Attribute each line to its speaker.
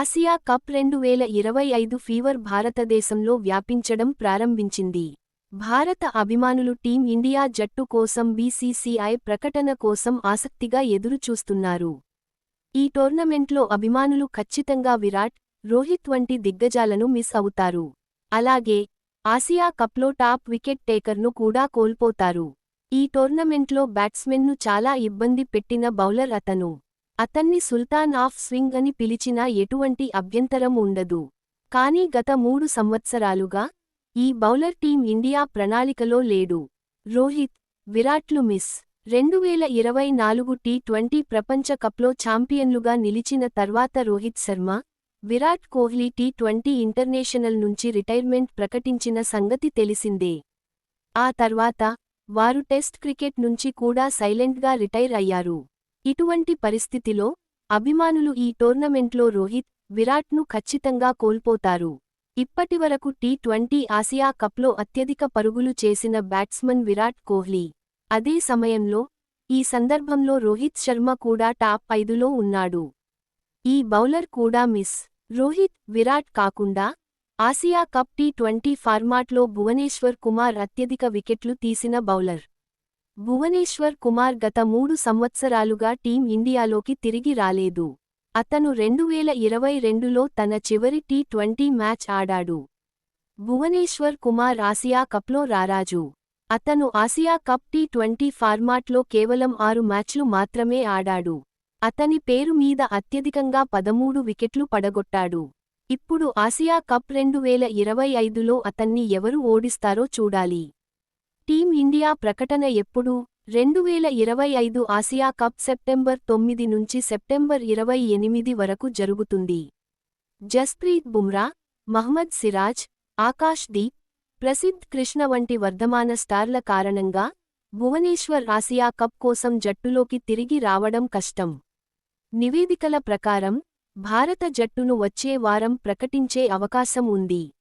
Speaker 1: Asia cup రెండు వేల ఇరవై ఐదు ఫీవర్ భారతదేశంలో వ్యాపించడం ప్రారంభించింది. భారత అభిమానులు టీం ఇండియా జట్టు కోసం బీసీసీఐ ప్రకటన కోసం ఆసక్తిగా ఎదురుచూస్తున్నారు. ఈ టోర్నమెంట్లో అభిమానులు ఖచ్చితంగా విరాట్ రోహిత్ వంటి దిగ్గజాలను మిస్ అవుతారు. అలాగే ఆసియా కప్లో టాప్ వికెట్ టేకర్ను కూడా కోల్పోతారు. ఈ టోర్నమెంట్లో బ్యాట్స్మెన్ను చాలా ఇబ్బంది పెట్టిన బౌలర్ అతను. అతన్ని సుల్తాన్ ఆఫ్ స్వింగ్ అని పిలిచినా ఎటువంటి అభ్యంతరం ఉండదు. కానీ గత మూడు సంవత్సరాలుగా ఈ బౌలర్ టీం ఇండియా ప్రణాళికలో లేడు. రోహిత్ విరాట్లు మిస్. రెండువేల ఇరవై నాలుగు టీ ట్వంటీ ప్రపంచ కప్లో ఛాంపియన్లుగా నిలిచిన తర్వాత Rohit Sharma Virat Kohli T twenty international నుంచి రిటైర్మెంట్ ప్రకటించిన సంగతి తెలిసిందే. ఆ తర్వాత వారు టెస్ట్ క్రికెట్ నుంచి కూడా సైలెంట్గా రిటైర్ అయ్యారు. ఇటువంటి పరిస్థితిలో అభిమానులు ఈ టోర్నమెంట్లో రోహిత్ విరాట్ను ఖచ్చితంగా కోల్పోతారు. ఇప్పటివరకు టీ ట్వంటీ ఆసియా కప్లో అత్యధిక పరుగులు చేసిన బ్యాట్స్మన్ విరాట్ కోహ్లీ. అదే సమయంలో ఈ సందర్భంలో రోహిత్ శర్మ కూడా టాప్ ఐదులో ఉన్నాడు. ఈ బౌలర్ కూడా మిస్. రోహిత్ విరాట్ కాకుండా ఆసియా కప్ టీ ట్వంటీ ఫార్మాట్లో భువనేశ్వర్ కుమార్ అత్యధిక వికెట్లు తీసిన బౌలర్. భువనేశ్వర్ కుమార్ గత మూడు సంవత్సరాలుగా టీం ఇండియాలోకి తిరిగి రాలేదు. అతను రెండువేల ఇరవై రెండులో తన చివరి టీ ట్వంటీ మ్యాచ్ ఆడాడు. భువనేశ్వర్ కుమార్ ఆసియా కప్లో రారాజు. అతను ఆసియా కప్ టీ ట్వంటీ ఫార్మాట్లో కేవలం ఆరు మ్యాచ్లు మాత్రమే ఆడాడు. అతని పేరు మీద అత్యధికంగా పదమూడు వికెట్లు పడగొట్టాడు. ఇప్పుడు ఆసియా కప్ రెండు వేల ఇరవై ఐదులో అతన్ని ఎవరు ఓడిస్తారో చూడాలి. టీం ఇండియా ప్రకటన ఎప్పుడు? రెండు వేల ఇరవై ఐదు ఆసియా కప్ సెప్టెంబర్ తొమ్మిది నుంచి సెప్టెంబర్ ఇరవై ఎనిమిది వరకు జరుగుతుంది. జస్ప్రీత్ బుమ్రా మహ్మద్ సిరాజ్ ఆకాష్ దీప్ ప్రసిద్ధ్ కృష్ణ వంటి వర్ధమాన స్టార్ల కారణంగా భువనేశ్వర్ ఆసియా కప్ కోసం జట్టులోకి తిరిగి రావడం కష్టం. నివేదికల ప్రకారం భారత జట్టును వచ్చే వారం ప్రకటించే అవకాశం ఉంది.